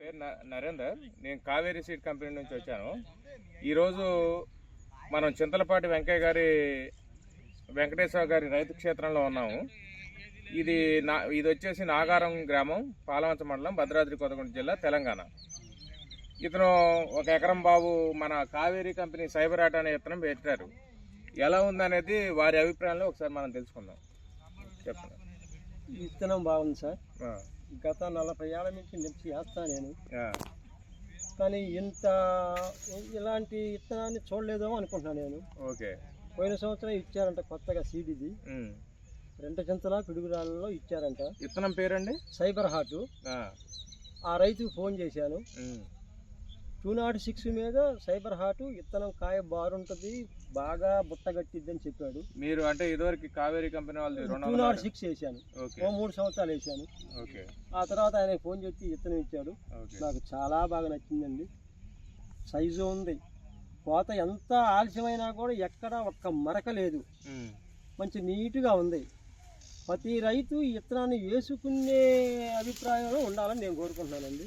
పేరు న- నరేందర్. నేను కావేరీ సీడ్ కంపెనీ నుంచి వచ్చాను. ఈరోజు మనం చింతలపాటి వెంకయ్య గారి వెంకటేశ్వర గారి రైతు క్షేత్రంలో ఉన్నాము. ఇది నా ఇది వచ్చేసి నాగారం గ్రామం పాలవంచ మండలం భద్రాద్రి కొత్తగూడెం జిల్లా తెలంగాణ. ఇతను ఒక ఎకరం బాబు మన కావేరీ కంపెనీ సైబర్ ఆట అనే విత్తనం పెట్టారు. ఎలా ఉందనేది వారి అభిప్రాయంలో ఒకసారి మనం తెలుసుకుందాం. చెప్పండి. విత్తనం బాగుంది సార్. గత నలభై ఏళ్ళ నుంచి మిర్చి వేస్తా నేను. కానీ ఇంత ఇలాంటి విత్తనాన్ని చూడలేదో అనుకుంటున్నాను నేను. ఓకే. పోయిన సంవత్సరం ఇచ్చారంట కొత్తగా సీడ్ ఇది. రెంట చింతల పిడుగురాళ్ళలో ఇచ్చారంట. విత్తనం పేరండి? Cyber heart. ఆ, రైతుకు ఫోన్ చేశాను. టూ నాట్ సిక్స్ మీద సైబర్ హార్ట్ విత్తనం కాయ బారుంటుంది బాగా బుట్ట కట్టిద్దని చెప్పాడు. మీరు అంటే ఇదివరకు కావేరీ కంపెనీ వాళ్ళది రెండు టూ నాట్ సిక్స్ వేసాను ఓ మూడు సంవత్సరాలు వేసాను ఓకే. ఆ తర్వాత ఆయన ఫోన్ చేసి విత్తనం ఇచ్చాడు. నాకు చాలా బాగా నచ్చిందండి. సైజు ఉంది. కోత ఎంత ఆలస్యమైనా కూడా ఎక్కడ ఒక్క మరక లేదు. మంచి నీట్గా ఉంది. ప్రతి రైతు విత్తనాన్ని వేసుకునే అభిప్రాయంలో ఉండాలని నేను కోరుకుంటున్నానండి.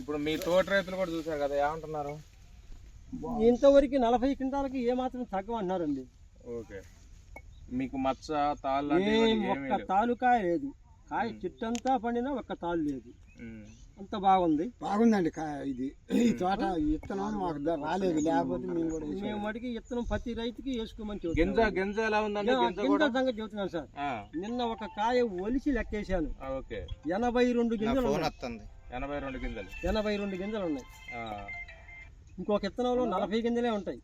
ఇప్పుడు మీ తోట రైతులు కూడా చూసారు కదా ఏమంటున్నారు? ఇంతవరకు నలభై క్వింటాలకి ఏమాత్రం తగ్గమన్నారండి ఓకే. మీకు మచ్చ తాళ్ళు ఒక్క. తాలుకాయ లేదు. కాయ చెట్టంతా పండినా ఒక్క తాలు లేదు. అంత బాగుంది. బాగుందండి ఇది. ఈ తోట ఈ విత్తనం మాకు రాలేదు. లేకపోతే మేము కూడా. మేము మటుకి విత్తనం ప్రతి రైతుకి వేసుకోమని గింజ. గింజ ఎలా ఉందండి? గింజ చెబుతున్నాను సార్. నిన్న ఒక కాయ ఒలిసి లెక్కేశాను. ఎనభై రెండు గింజలు. ఎనభై రెండు గింజలు. ఎనభై రెండు గింజలు ఉన్నాయి. ఇంకొక విత్తనంలో నలభై గింజలే ఉంటాయి.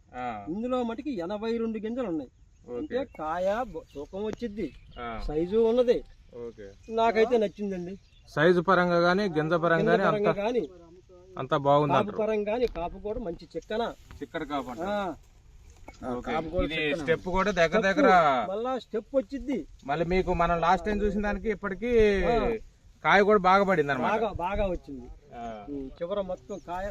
ఇందులో మటుకి ఎనభై రెండు గింజలు ఉన్నాయి. అంటే కాయ తూకం వచ్చింది సైజు ఉన్నది. నాకైతే నచ్చిందండి. సైజు పరంగా కానీ గింజ పరంగా కానీ అంత బాగుంది కాపు పరంగా కానీ కాపు కూడా మంచి చిక్కన. చిక్కడ. కాపు. స్టెప్ కూడా దగ్గర దగ్గర మళ్ళా స్టెప్ వచ్చింది మళ్ళీ మీకు మనం లాస్ట్ టైం చూసిన దానికి ఇప్పటికి. కాయ కూడా బాగా పడింది అనమాట బాగా బాగా వచ్చింది. చివర మొత్తం కాయ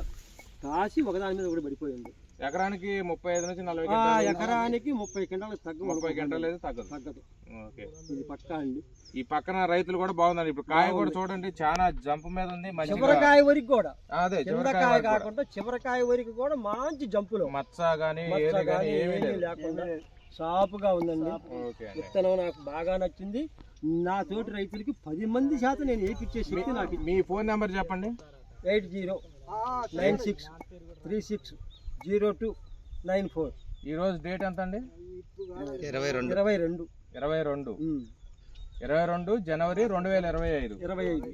కాసి ఒకదాని మీద కూడా పడిపోయింది. ఎకరానికి ముప్పై ఐదు నుంచి నలభై గంటలు ఎకరానికి ముప్పై క్వింటాలకు తగ్గ ముప్పై గంటలు అయితే తగ్గదు. తగ్గదు. ఓకే. ఇది పక్కా అండి. ఈ పక్కన రైతులు కూడా బాగుందండి ఇప్పుడు కాయ కూడా చూడండి చాలా జంప్ మీద ఉంది చివరకాయ వరకు కూడా. అదే చివరికాయ కాయ వరకు కూడా. కాకుండా చివరకాయ వరకు కూడా మంచి జంపులో. మచ్చ గానీ ఏమీ లేకుండా సాపుగా ఉందండి. విత్తనం నాకు బాగా నచ్చింది. నా తోటి రైతులకి పది మంది శాతం నేను ఏకిచ్చే శక్తి నాకు మీ ఫోన్ నెంబర్ చెప్పండి. Eight zero nine six three six zero two nine four. ఈ రోజు డేట్ ఎంత అండి ఇరవై రెండు. ఇరవై రెండు. ఇరవై రెండు. ఇరవై రెండు జనవరి రెండు వేల ఇరవై ఐదు. ఇరవై ఐదు.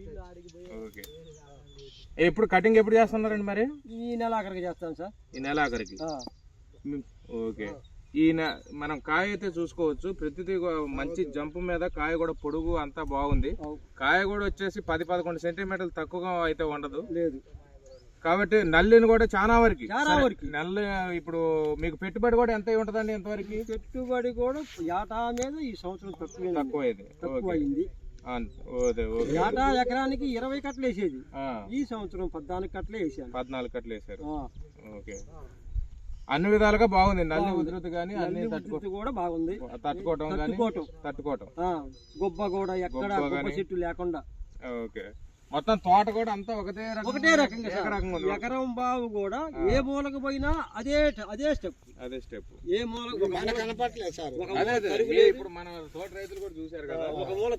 ఓకే. ఎప్పుడు కటింగ్ ఎప్పుడు చేస్తున్నారండి మరి? ఈ నెల ఆఖరికి చేస్తాను సార్. ఈ నెల ఆఖరికి. ఓకే. ఈ నె- మనం కాయ అయితే చూసుకోవచ్చు. ప్రతిదీ మంచి జంపు మీద కాయ కూడా పొడుగు అంతా బాగుంది. కాయ కూడా వచ్చేసి పది పదకొండు సెంటీమీటర్లు తక్కువగా అయితే ఉండదు. లేదు. కాబట్టి నల్లిని కూడా చాలా వరకు. చాలా సరే, వరకు. నల్లి ఇప్పుడు మీకు పెట్టుబడి కూడా ఎంత ఉంటుందండి ఎంతవరకు పెట్టుబడి కూడా ఏటా మీద ఈ సంవత్సరం తక్కువ తక్కువ అయింది ఏటా ఎకరానికి ఇరవై కట్టలు వేసేది ఈ సంవత్సరం పద్నాలుగు కట్టలే వేసాను. పద్నాలుగు కట్టలు వేశారు ఆ, ఓకే. అన్ని విధాలుగా బాగుంది. నల్లి ఉధృతి కానీ అన్ని నల్లి తట్టుకో ఉధృతి కూడా బాగుంది. తట్టుకోవటం తట్టుకోవటం. తట్టుకోవటం. గుబ్బ కూడా ఎక్కడ. చెట్టు లేకుండా. ఓకే. మొత్తం తోట కూడా అంతా ఒకటే రకం ఒకటే రకంగా ఎకరం బావు కూడా ఏ మూలకు పోయినా అదే అదే స్టెప్. అదే స్టెప్. ఏ మూల కనపట్లేదు సార్ ఇప్పుడు మన తోట రైతులు కూడా చూశారు కదా. ఒక మూల